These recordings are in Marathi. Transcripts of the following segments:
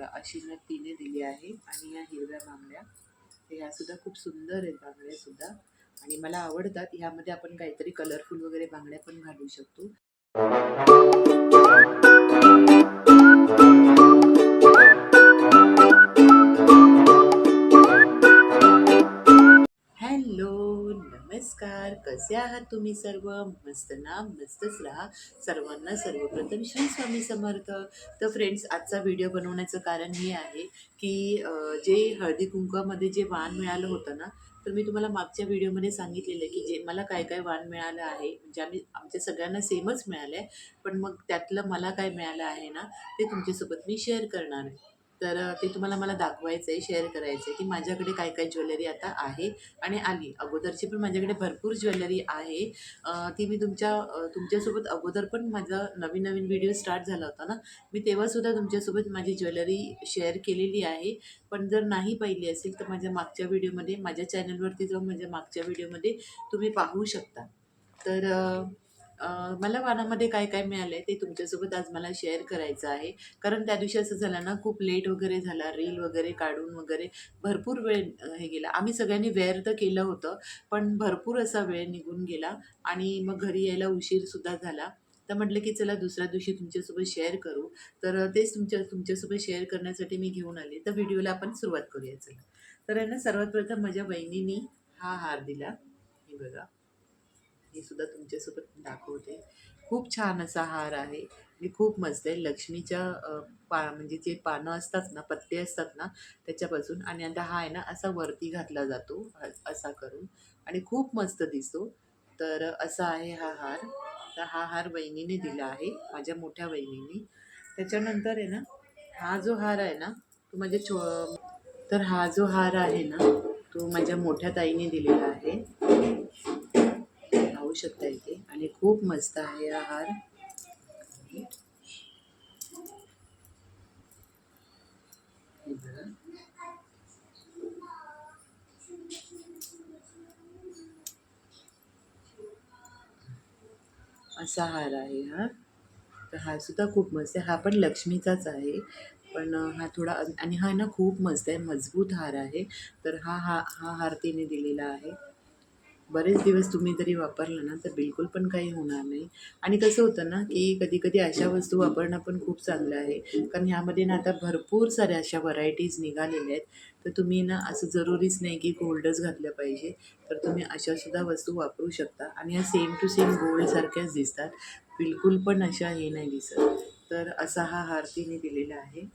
बघा अशी न तिने दिली आहे आणि या हिरव्या बांगड्या ह्या सुद्धा खूप सुंदर आहेत बांगड्या सुद्धा. आणि मला आवडतात ह्यामध्ये आपण काहीतरी कलरफुल वगैरे बांगड्या पण घालू शकतो. नमस्कार. कसे आहात तुम्ही सर्व? मस्त ना? मस्तच राहा. सर्वांना सर्वप्रथम श्री स्वामी समर्थ. तर फ्रेंड्स आजचा व्हिडिओ बनवण्याचं कारण हे आहे की जे हळदी कुंकवामध्ये जे वाण मिळालं होतं ना तर मी तुम्हाला मागच्या व्हिडिओमध्ये सांगितलेलं आहे की जे मला काय काय वाण मिळालं आहे म्हणजे आम्ही आमच्या सगळ्यांना सेमच मिळालं आहे पण मग त्यातलं मला काय मिळालं आहे ना ते तुमच्यासोबत मी शेअर करणार आहे. तर ते तुम्हाला मला दाखवायचं आहे शेअर करायचं आहे की माझ्याकडे काय काय ज्वेलरी आता आहे आणि आली. अगोदरची पण माझ्याकडे भरपूर ज्वेलरी आहे. ती मी तुमच्या तुमच्यासोबत अगोदर पण माझा नवीन नवीन व्हिडिओ स्टार्ट झाला होता ना मी तेव्हासुद्धा तुमच्यासोबत माझी ज्वेलरी शेअर केलेली आहे. पण जर नाही पाहिली असेल तर माझ्या मागच्या व्हिडिओमध्ये माझ्या चॅनलवरती जाऊन माझ्या मागच्या व्हिडिओमध्ये तुम्ही पाहू शकता. तर मला वानामध्ये काय काय मिळालं आहे ते तुमच्यासोबत आज मला शेअर करायचं आहे. कारण त्या दिवशी असं झालं ना खूप लेट वगैरे झाला रील वगैरे काढून वगैरे भरपूर वेळ हे गेला. आम्ही सगळ्यांनी वेअर तर केलं होतं पण भरपूर असा वेळ निघून गेला आणि मग घरी यायला उशीरसुद्धा झाला. तर म्हटलं की चला दुसऱ्या दिवशी तुमच्यासोबत शेअर करू. तर तेच तुमच्या तुमच्यासोबत शेअर करण्यासाठी मी घेऊन आले. तर व्हिडिओला आपण सुरुवात करूया चला. तर आहे ना सर्वात प्रथम माझ्या बहिणीनी हा हार दिला. हे बघा. हे सुद्धा तुमच्यासोबत दाखवते. खूप छान असा हार आहे. मी खूप मस्त आहे. लक्ष्मीच्या पा म्हणजे जे पानं असतात ना पत्ते असतात ना त्याच्यापासून आणि आता हा आहे ना असा वरती घातला जातो असा करून. आणि खूप मस्त दिसतो. तर असा आहे हा हार. तर हा हार वहिनीने दिला आहे माझ्या मोठ्या बहिणीने त्याच्यानंतर आहे ना हा जो हार आहे ना तो माझ्या छो तर हा जो हार आहे ना तो माझ्या मोठ्या ताईने दिलेला आहे. शकता इथे. आणि खूप मस्त आहे हा हार. असा हार आहे हा. तर हा सुद्धा खूप मस्त आहे. हा पण लक्ष्मीचाच आहे. पण हा थोडा आणि हा ना खूप मस्त आहे. मजबूत हार आहे. तर हा हा हा हार तिने दिलेला आहे. बरेच दिवस तुम्ही जरी वापरला ना तर बिलकुल पण काही होणार नाही. आणि कसं होतं ना की कधी कधी अशा वस्तू वापरणं पण खूप चांगलं आहे. कारण ह्यामध्ये ना आता भरपूर साऱ्या अशा व्हरायटीज निघालेल्या आहेत. तर तुम्ही ना असं जरुरीच नाही की गोल्डच घातलं पाहिजे. तर तुम्ही अशासुद्धा वस्तू वापरू शकता. आणि ह्या सेम टू सेम गोल्डसारख्याच दिसतात. बिलकुल पण अशा हे नाही दिसत. तर असा हा हार तिने दिलेला आहे.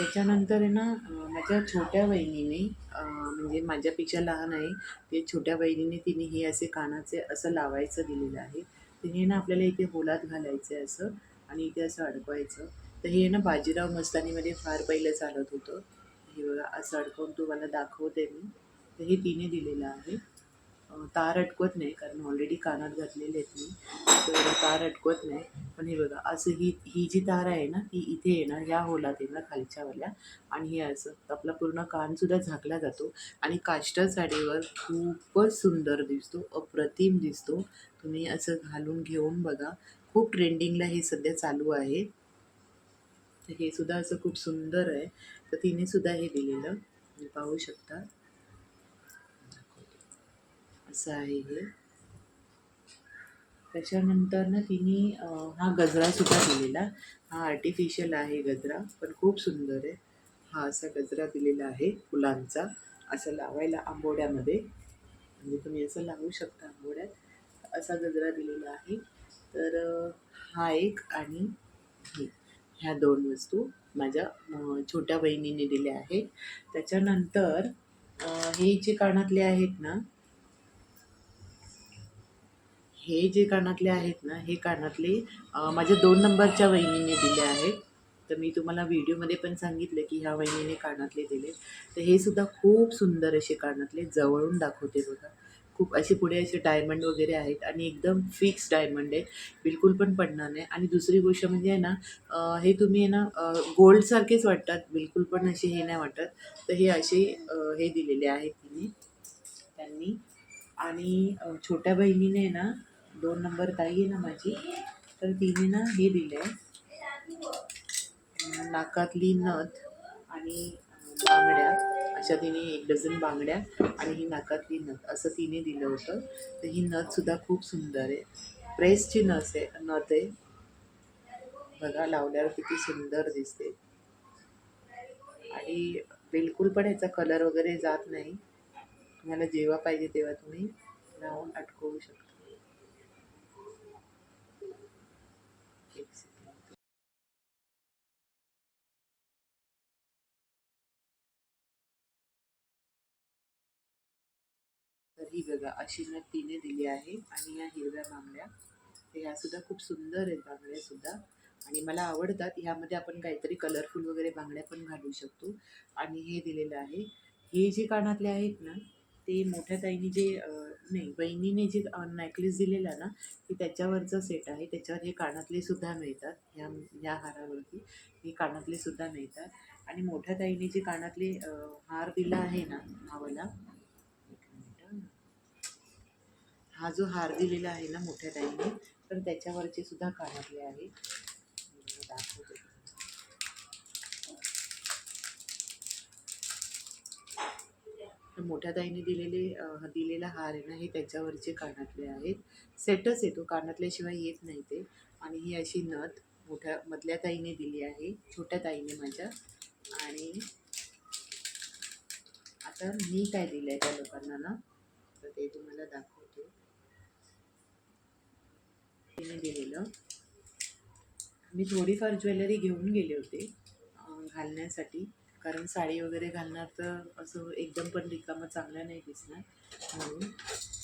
त्याच्यानंतर आहे ना माझ्या छोट्या बहिणीने म्हणजे माझ्यापेक्षा लहान आहे ते छोट्या बहिणीने तिने हे असे कानाचे असं लावायचं दिलेलं आहे. तर हे ना आपल्याला इथे होलात घालायचं आहे असं आणि इथे असं अडकवायचं. तर हे ना बाजीराव मस्तानीमध्ये फार पहिलं चालत होतं. हे बघा असं अडकवून तुम्हाला दाखवते मी. तर हे तिने दिलेलं आहे. तार अटकवत नाही कारण ऑलरेडी कानात घातलेले आहेत मी. तर तार अटकवत नाही. पण हे बघा असं ही ही जी तार आहे ना ती इथे येणार ह्या होलात येणार खालच्यावाल्या आणि हे असं आपला पूर्ण कानसुद्धा झाकला जातो. आणि काष्टा साडीवर खूपच सुंदर दिसतो अप्रतिम दिसतो. तुम्ही असं घालून घेऊन बघा. खूप ट्रेंडिंगला हे सध्या चालू आहे. हे सुद्धा असं खूप सुंदर आहे. तर तिने सुद्धा हे दिलेलं. पाहू शकता. असं आहे. हे त्याच्यानंतर ना तिने हा गजरासुद्धा दिलेला. हा आर्टिफिशियल आहे गजरा पण खूप सुंदर आहे. हा असा गजरा दिलेला आहे फुलांचा. असं लावायला आंबोड्यामध्ये. म्हणजे तुम्ही असं लावू शकता आंबोड्यात. असा गजरा दिलेला आहे. तर हा एक आणि हे ह्या दोन वस्तू माझ्या छोट्या बहिणीने दिल्या आहेत. त्याच्यानंतर हे जे कानातले आहेत ना हे जे कानातले आहेत ना हे कानातले माझ्या दोन नंबरच्या वहिनीने दिले आहेत. तर मी तुम्हाला व्हिडिओमध्ये पण सांगितलं की ह्या वहिनीने कानातले दिले तर हे सुद्धा खूप सुंदर असे कानातले जवळून दाखवते बघा. खूप असे पुढे असे डायमंड वगैरे आहेत आणि एकदम फिक्स डायमंड आहे बिलकुल पण पडणार नाही. आणि दुसरी गोष्ट म्हणजे आहे ना हे तुम्ही आहे ना गोल्डसारखेच वाटतात. बिलकुल पण असे हे नाही वाटत. तर हे असे हे दिलेले आहेत तिने त्यांनी. आणि छोट्या बहिणीने ना दोन नंबर ताई आहे ना माझी. तर तिने ना हे दिलं आहे नाकातली नथ आणि बांगड्या. अशा तिने एक डझन बांगड्या आणि ही नाकातली नथ असं तिने दिलं होतं. तर ही नथसुद्धा खूप सुंदर आहे. प्रेसची नस आहे नथ आहे. बघा लावल्यावर किती सुंदर दिसते. आणि बिलकुल पण ह्याचा कलर वगैरे जात नाही. तुम्हाला जेव्हा पाहिजे तेव्हा तुम्ही लावून अटकवू शकता. ही बघा अशी ना तिने दिली आहे आणि या हिरव्या बांगड्या. तर ह्या सुद्धा खूप सुंदर आहेत बांगड्या सुद्धा. आणि मला आवडतात. ह्यामध्ये आपण काहीतरी कलरफुल वगैरे बांगड्या पण घालू शकतो. आणि हे दिलेलं आहे. हे जे कानातले आहेत ना ते मोठ्या ताईने जे नाही बहिणीने जे नेकलेस दिलेला ना ते त्याच्यावरचा सेट आहे. त्याच्यावर हे कानातले सुद्धा मिळतात. ह्या ह्या हारावरती हे कानातले सुद्धा मिळतात. आणि मोठ्या ताईने जे कानातले हार दिला आहे ना भावाला मिनिट हं. हा जो हार दिलेला आहे ना मोठ्या ताईने तर त्याच्यावरचे सुद्धा कानातले आहे. दाखवते तर मोठ्या ताईने दिलेले दिलेला हार आहे ना हे त्याच्यावरचे कानातले आहेत. सेटच येतो कानातल्याशिवाय येत नाही ते. आणि ही अशी नथ मोठ्या मधल्या ताईने दिली आहे छोट्या ताईने माझ्या. आणि आता मी काय दिलं आहे त्या लोकांना ना तर ते तुम्हाला दाखवते. तिने दिलेलं. मी थोडीफार ज्वेलरी घेऊन गेले होते घालण्यासाठी. कारण साडी वगैरे घालणार तर असं एकदम पण रिकामं चांगलं नाही दिसणार म्हणून.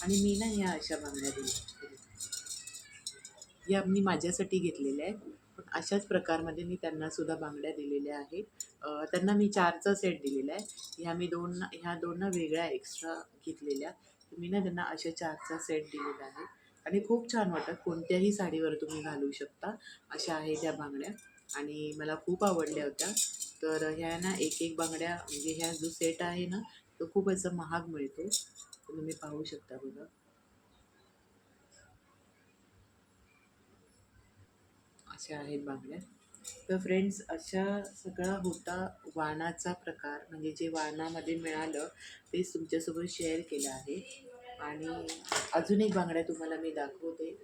आणि मी ना ह्या अशा बांगड्या दिल्या. या मी माझ्यासाठी घेतलेल्या आहेत. पण अशाच प्रकारमध्ये मी त्यांना सुद्धा बांगड्या दिलेल्या आहेत. त्यांना मी चारचा सेट दिलेला आहे. ह्या मी दोन ह्या दोन ना वेगळ्या एक्स्ट्रा घेतलेल्या. मी ना त्यांना अशा चारचा सेट दिलेला आहे आणि खूप छान वाटतात कोणत्याही साडीवर तुम्ही घालू शकता. अशा आहेत त्या बांगड्या. आणि मला खूप आवडल्या होत्या. तर ह्या ना एक एक बांगड्या म्हणजे ह्या जो सेट आहे ना तो खूप असा महाग मिळतो. तुम्ही पाहू शकता बघा. अशा आहेत बांगड्या. तर फ्रेंड्स अशा सगळा होता वाणाचा प्रकार. म्हणजे जे वाणामध्ये मिळालं तेच तुमच्यासोबत शेअर केलं आहे. आणि अजून एक बांगड्या तुम्हाला मी दाखवते.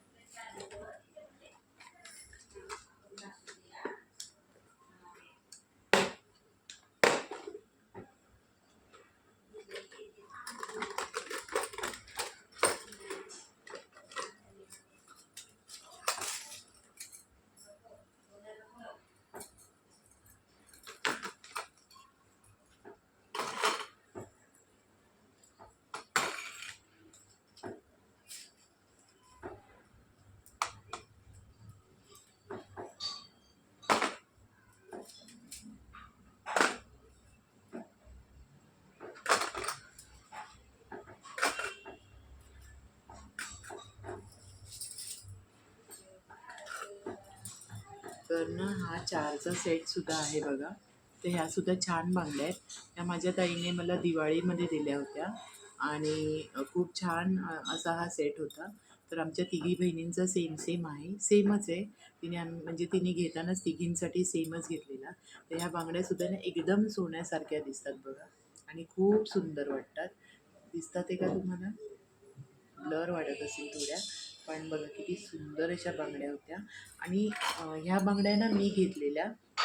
तर ना हा चारचा सेटसुद्धा आहे बघा. तर ह्यासुद्धा छान बांगड्या आहेत. त्या माझ्या ताईने मला दिवाळीमध्ये दिल्या होत्या. आणि खूप छान असा हा सेट होता. तर आमच्या तिघी बहिणींचा सेम सेम आहे. सेमच आहे. तिने आम म्हणजे तिने घेतानाच तिघींसाठी सेमच घेतलेला. तर ह्या बांगड्यासुद्धा ना एकदम सोन्यासारख्या दिसतात बघा. आणि खूप सुंदर वाटतात. दिसतात आहे का तुम्हाला? ब्लर वाटत असेल थोड्या. पण बघा किती सुंदर अशा बांगड्या होत्या. आणि ह्या बांगड्या ना मी घेतलेल्या.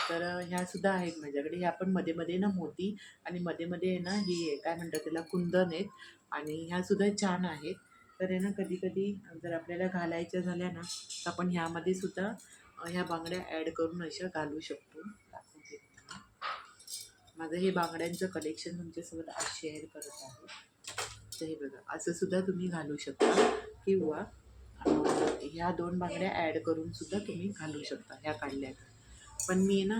तर ह्यासुद्धा ह्या सुद्धा आहेत माझ्याकडे. ह्या पण मध्ये मध्ये ना मोती आणि मध्ये मध्ये आहे ना ही काय म्हणतात त्याला कुंदन आहेत. आणि ह्या सुद्धा छान आहेत. तर आहे ना कधी कधी जर आपल्याला घालायच्या झाल्या ना तर आपण ह्यामध्ये सुद्धा ह्या बांगड्या ॲड करून अशा घालू शकतो. माझं हे बांगड्यांचं कलेक्शन तुमच्यासोबत आज शेअर करत आहे. तर हे बघा असं सुद्धा तुम्ही घालू शकता. किंवा ह्या दोन बांगड्या ॲड करून सुद्धा तुम्ही घालू शकता ह्या काढल्या पण मी ना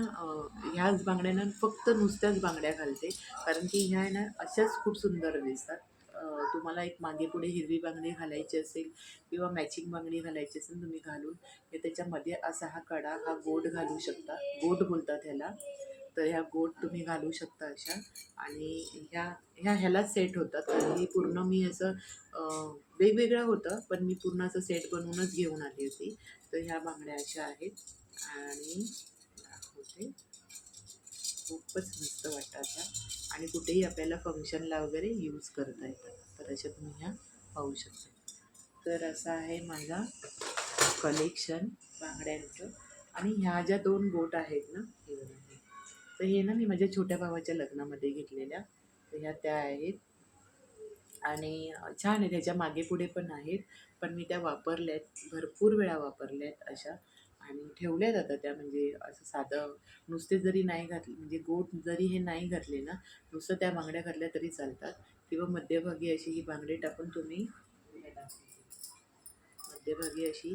ह्याच बांगड्यांना फक्त नुसत्याच बांगड्या घालते कारण की ह्या आहे ना अशाच खूप सुंदर दिसतात. तुम्हाला एक मागे पुढे हिरवी बांगडी घालायची असेल किंवा मॅचिंग बांगडी घालायची असेल तुम्ही घालून हे त्याच्यामध्ये असा हा कडा हा गोट घालू शकता. गोट बोलतात ह्याला. तर ह्या गोट तुम्ही घालू शकता अशा. आणि ह्या ह्या ह्यालाच सेट होतात. कारण पूर्ण मी असं वेगवेगळं होतं पण मी पूर्ण असं सेट बनवूनच घेऊन आली होती. तर ह्या बांगड्या अशा आहेत. आणि होते खूपच मस्त वाटतात आणि कुठेही आपल्याला फंक्शनला वगैरे यूज करता येतात. तर अशा तुम्ही ह्या पाहू शकता. तर असं आहे माझा कलेक्शन बांगड्यांचं. आणि ह्या ज्या दोन बोट आहेत ना हे. तर हे ना मी माझ्या छोट्या भावाच्या लग्नामध्ये घेतलेल्या. तर ह्या त्या आहेत. आणि छान आहे त्याच्यामागे पुढे पण आहेत. पण मी त्या वापरल्यात भरपूर वेळा वापरल्यात अशा. आणि ठेवल्या आता त्या म्हणजे असं साधं नुसते जरी नाही घातले म्हणजे गोट जरी हे नाही घातले ना नुसतं त्या बांगड्या घातल्या तरी चालतात. किंवा मध्यभागी अशी ही बांगडी टाकून तुम्ही मध्यभागी अशी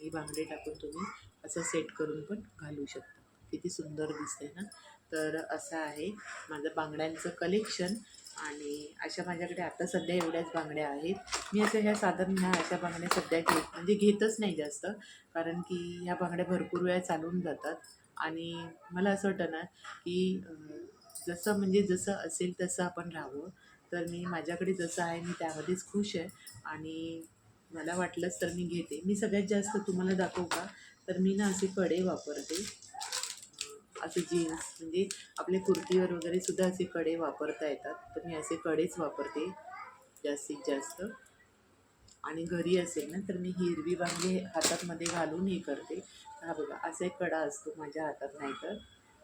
ही बांगडी टाकून तुम्ही असं सेट करून पण घालू शकता. किती सुंदर दिसते ना. तर असं आहे माझं बांगड्यांचं कलेक्शन आणि अशा माझ्याकडे आता सध्या एवढ्याच बांगड्या आहेत. मी असं ह्या साधारण ह्या अशा बांगड्या सध्या घेत म्हणजे घेतच नाही जास्त. कारण की ह्या बांगड्या भरपूर वेळा चालून जातात. आणि मला असं वाटतं ना की जसं म्हणजे जसं असेल तसं आपण राहावं. तर मी माझ्याकडे जसं आहे मी त्यामध्येच खुश आहे. आणि मला वाटलंच तर मी घेते. मी सगळ्यात जास्त तुम्हाला दाखवू का? तर मी ना असे कडे वापरते. असं जीन्स म्हणजे आपले कुर्तीवर वगैरे सुद्धा असे कडे वापरता येतात. तर मी असे कडेच वापरते जास्तीत जास्त. आणि घरी असेल ना तर मी हिरवी वांगे हातातमध्ये घालून हे करते. हा बघा असा एक कडा असतो माझ्या हातात नाही तर.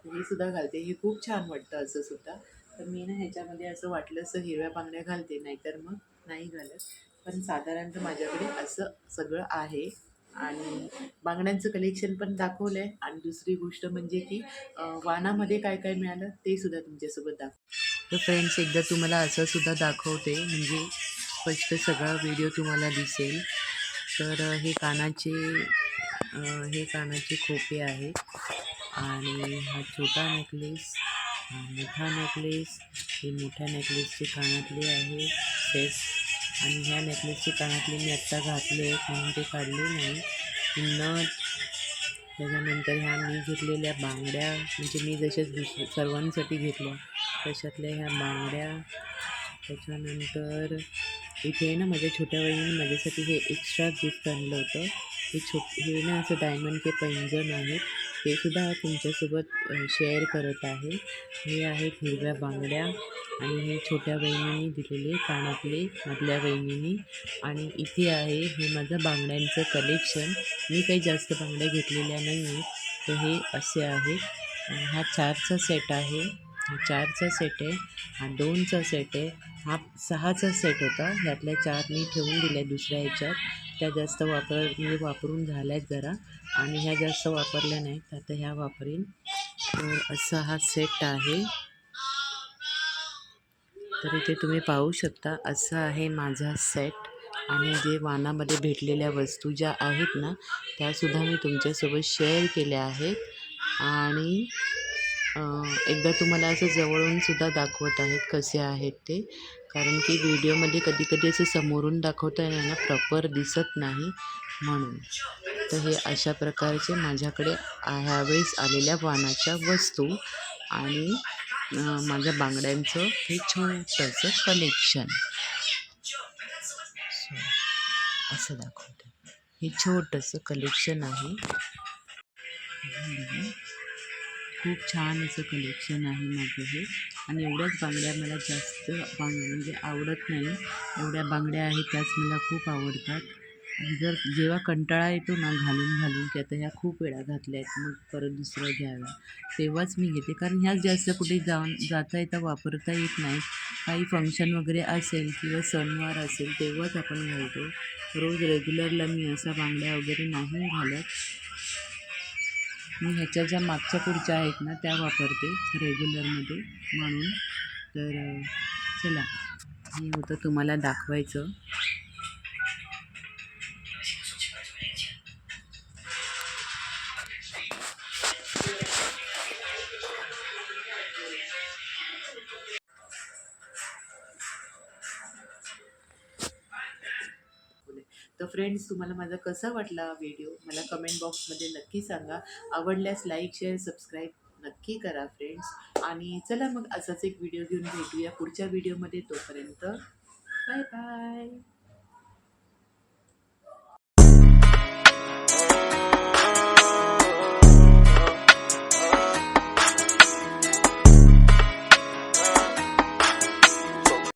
हे सुद्धा घालते. हे खूप छान वाटतं असं सुद्धा. तर मी ना ह्याच्यामध्ये असं वाटलं असं हिरव्या बांगड्या घालते नाहीतर मग नाही घालत. पण साधारणतः माझ्याकडे असं सगळं आहे. आणि बांगड्यांचं कलेक्शन पण दाखवलं आहे आणि दुसरी गोष्ट म्हणजे की वानामध्ये काय काय मिळालं ते सुद्धा तुमच्यासोबत दाखव. तर फ्रेंड्स एकदा तुम्हाला असं सुद्धा दाखवते. म्हणजे स्पष्ट सगळा व्हिडिओ तुम्हाला दिसेल. तर हे कानाचे हे कानाचे खोपे आहेत. आणि हा छोटा नेकलेस हा मोठा नेकलेस हे मोठ्या नेकलेसचे कानातले आहे. सेस आणि ह्या नेकलेसची कानातली मी आत्ता घातले म्हणून ते काढले नाही. नथ त्याच्यानंतर ह्या मी घेतलेल्या बांगड्या म्हणजे मी जशाच दुसऱ्या सर्वांसाठी घेतल्या तशातल्या ह्या बांगड्या. त्याच्यानंतर इथे आहे ना माझ्या छोट्या बहिणीने माझ्यासाठी हे एक्स्ट्रा गिफ्ट आणलं होतं. हे छो हे ना असं डायमंड के पैंजण आहे ते सुद्धा तुमच्यासोबत शेअर करत आहे. हे आहेत हिरव्या बांगड्या आणि हे छोट्या बहिणींनी दिलेले कानातले मधल्या बहिणींनी आणि इथे आहे हे माझं बांगड्यांचं कलेक्शन मी काही जास्त बांगड्या घेतलेल्या नाही आहेत तर हे असे आहेत हा चारचा सेट आहे. हा चारचा सेट आहे. हा दोनचा सेट आहे. हा सहाचा सेट होता. ह्यातल्या चार मी ठेवून दिल्या दुसऱ्या ह्याच्यात. त्या जास्त वापर म्हणजे वापरून झाल्या आहेत जरा. आणि ह्या जास्त वापरल्या नाहीत. आता ह्या वापरेन. तर असा हा सेट आहे. तर इथे तुम्ही पाहू शकता असा आहे माझा सेट आणि जे वानामध्ये भेटलेल्या वस्तू ज्या आहेत ना त्यासुद्धा मी तुमच्यासोबत शेअर केल्या आहेत. आणि एकदा तुम्हाला असं जवळूनसुद्धा दाखवत आहेत कसे आहेत ते. कारण की व्हिडिओमध्ये कधी कधी असं समोरून दाखवता येणार प्रॉपर दिसत नाही म्हणून. तर हे अशा प्रकारचे माझ्याकडे ह्यावेळेस आलेल्या वाणाच्या वस्तू आणि माझ्या बांगड्यांचं हे छोटंसं कलेक्शन. असं दाखवतं. हे छोटंसं कलेक्शन आहे. खूप छान असं कलेक्शन आहे माझं हे. आणि एवढ्याच बांगड्या मला जास्त बांग म्हणजे आवडत नाही. एवढ्या बांगड्या आहेत त्याच मला खूप आवडतात. आणि जर जेव्हा कंटाळा येतो ना घालून घालून की आता ह्या खूप वेळा घातल्या आहेत मग परत दुसऱ्या घ्याव्या तेव्हाच मी घेते. कारण ह्याच जास्त कुठे जाऊन जाता येता वापरता येत नाहीत. काही फंक्शन वगैरे असेल किंवा सणवार असेल तेव्हाच आपण घालतो. रोज रेग्युलरला मी असा बांगड्या वगैरे नाही घालत. मी ह्याच्या ज्या मागच्या पुढच्या आहेत ना त्या वापरते रेग्युलरमध्ये म्हणून. तर चला. हे होतं तुम्हाला दाखवायचं. तर फ्रेंड्स तुम्हाला माझा कसा वाटला व्हिडिओ मला कमेंट बॉक्समध्ये नक्की सांगा. आवडल्यास लाईक शेअर सबस्क्राईब नक्की करा फ्रेंड्स आणि चला मग असाच एक व्हिडिओ घेऊन भेटूया पुढच्या व्हिडिओमध्ये तोपर्यंत बाय बाय